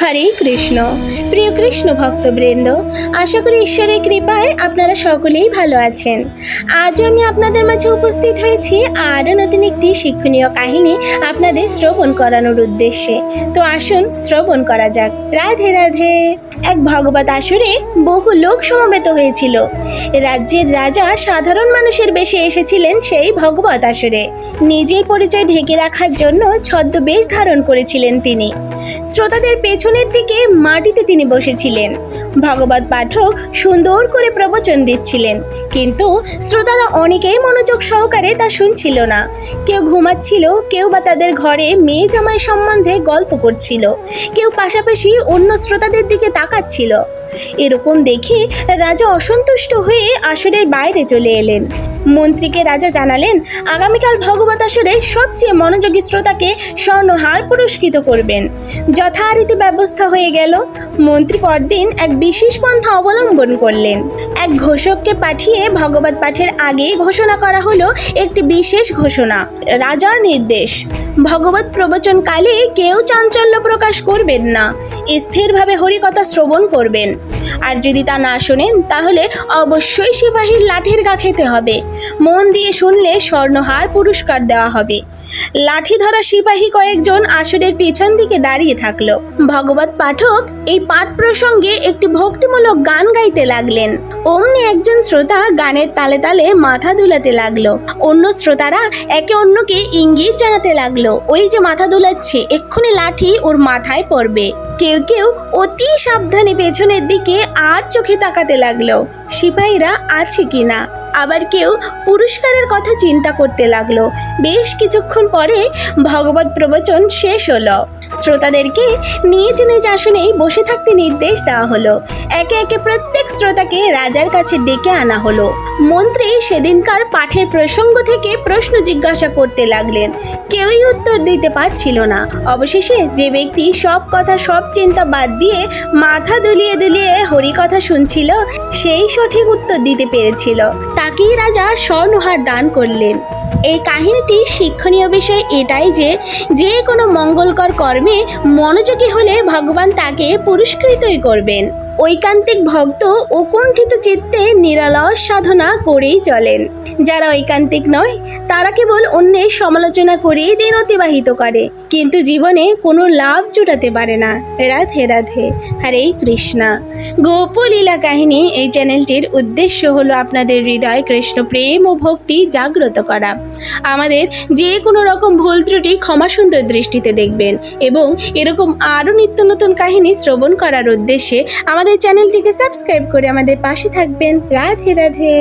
হরে কৃষ্ণ। প্রিয় কৃষ্ণ ভক্তবৃন্দ, আশা করি ঈশ্বরের কৃপায় আপনারা সকলেই ভালো আছেন। আজও আমি আপনাদের মাঝে উপস্থিত হয়েছি আরও নতুন একটি শিক্ষণীয় কাহিনী আপনাদের শ্রবণ করানোর উদ্দেশ্যে। তো আসুন শ্রবণ করা যাক। রাধে রাধে। এক ভগবত আসরে বহু লোক সমবেত হয়েছিল। রাজ্যের রাজা সাধারণ মানুষের বেশে এসেছিলেন সেই ভগবত আসরে। নিজের পরিচয় ঢেকে রাখার জন্য ছদ্মবেশ ধারণ করেছিলেন তিনি। শ্রোতাদের পেছনের দিকে মাটিতে তিনি বসেছিলেন। ভগবত পাঠক সুন্দর করে প্রবচন দিচ্ছিলেন, কিন্তু শ্রোতারা অনেকেই মনোযোগ সহকারে তা শুনছিল না। কেউ ঘুমাচ্ছিল, কেউ বা তাদের ঘরে মেয়ে জামাই সম্বন্ধে গল্প করছিল। কেউ পাশাপাশি অন্য শ্রোতাদের দিকে তাকাচ্ছিল এরকম দেখে রাজা অসন্তুষ্ট হয়ে আসরের বাইরে চলে এলেন। মন্ত্রীকে রাজা জানালেন, আগামীকাল ভগবত আসরে সবচেয়ে মনোযোগী শ্রোতাকে স্বর্ণহার পুরস্কৃত করবেন। যথারীতি ব্যবস্থা হয়ে গেল। মন্ত্রী পরদিন এক বিশেষ পন্থা অবলম্বন করলেন। এক ঘোষককে পাঠিয়ে ভগবত পাঠের আগেই ঘোষণা করা হলো একটি বিশেষ ঘোষণা, রাজার নির্দেশ। ভগবত প্রবচনকালে কেউ চাঞ্চল্য প্রকাশ করবেন না। স্থিরভাবে হরিকথা শ্রবণ করবেন। আর যদি তা না শোনেন, তাহলে অবশ্যই সিপাহীর লাঠির গা খেতে হবে। মন দিয়ে শুনলে স্বর্ণহার পুরস্কার দেওয়া হবে। লাঠি ধরা সিপাহী কয়েকজন আসরের পিছন দিকে দাঁড়িয়ে থাকল। ভগবত পাঠক এই পাঠ প্রসঙ্গে একটি ভক্তিমূলক গান গাইতে লাগলেন। অমনি একজন শ্রোতা গানের তালে তালে মাথা দুলাতে লাগল। অন্য শ্রোতারা একে অন্যকে ইঙ্গিত জানাতে লাগল। ওই যে মাথা দুলাচ্ছে, এক্ষুনি লাঠি ওর মাথায় পড়বে। কেউ কেউ অতি সাবধানে পেছনের দিকে আর চোখে তাকাতে লাগল। সিপাহীরা আছে কিনা? আবার কেউ পুরস্কারের কথা চিন্তা করতে লাগল। বেশ কিছুক্ষণ পরে ভগবত প্রবচন শেষ হলো। শ্রোতাদেরকে নিজ নিজ আসনেই বসে থাকতে নির্দেশ দেওয়া হলো। একে একে প্রত্যেক শ্রোতাকে রাজার কাছে ডেকে আনা হলো। মন্ত্রী সেদিনকার পাঠের প্রসঙ্গ থেকে প্রশ্ন জিজ্ঞাসা করতে লাগলেন। কেউই উত্তর দিতে পারছিল না। অবশেষে যে ব্যক্তি সব কথা, সব চিন্তা বাদ দিয়ে মাথা দুলিয়ে দুলিয়ে হরি কথা শুনছিল, সেই সঠিক উত্তর দিতে পেরেছিল। তাকেই রাজা স্বর্ণহার দান করলেন। এই কাহিনীটি শিক্ষণীয় বিষয় এটাই যে যে কোনো মঙ্গলকর কর্মে মনোযোগী হলে ভগবান তাকে পুরস্কৃতই করবেন। ঐকান্তিক ভক্ত উকুণ্ঠিত চিত্তে নিরালস সাধনা করেই চলেন। যারা ঐকান্তিক নয়, তারা কেবল অন্যের সমালোচনা করেই দিন অতিবাহিত করে, কিন্তু জীবনে কোনো লাভ জোটাতে পারে না। রাধে রাধে, হরে কৃষ্ণা। গোপলীলা কাহিনী এই চ্যানেলটির উদ্দেশ্য হলো আপনাদের হৃদয়, কৃষ্ণ প্রেম ও ভক্তি জাগ্রত করা। আমাদের যে কোনো রকম ভুল ত্রুটি ক্ষমা সুন্দর দৃষ্টিতে দেখবেন এবং এরকম আরও নিত্য নতুন কাহিনী শ্রবণ করার উদ্দেশ্যে আমাদের চ্যানেলটিকে সাবস্ক্রাইব করে আমাদের পাশে থাকবেন। রাধে রাধে।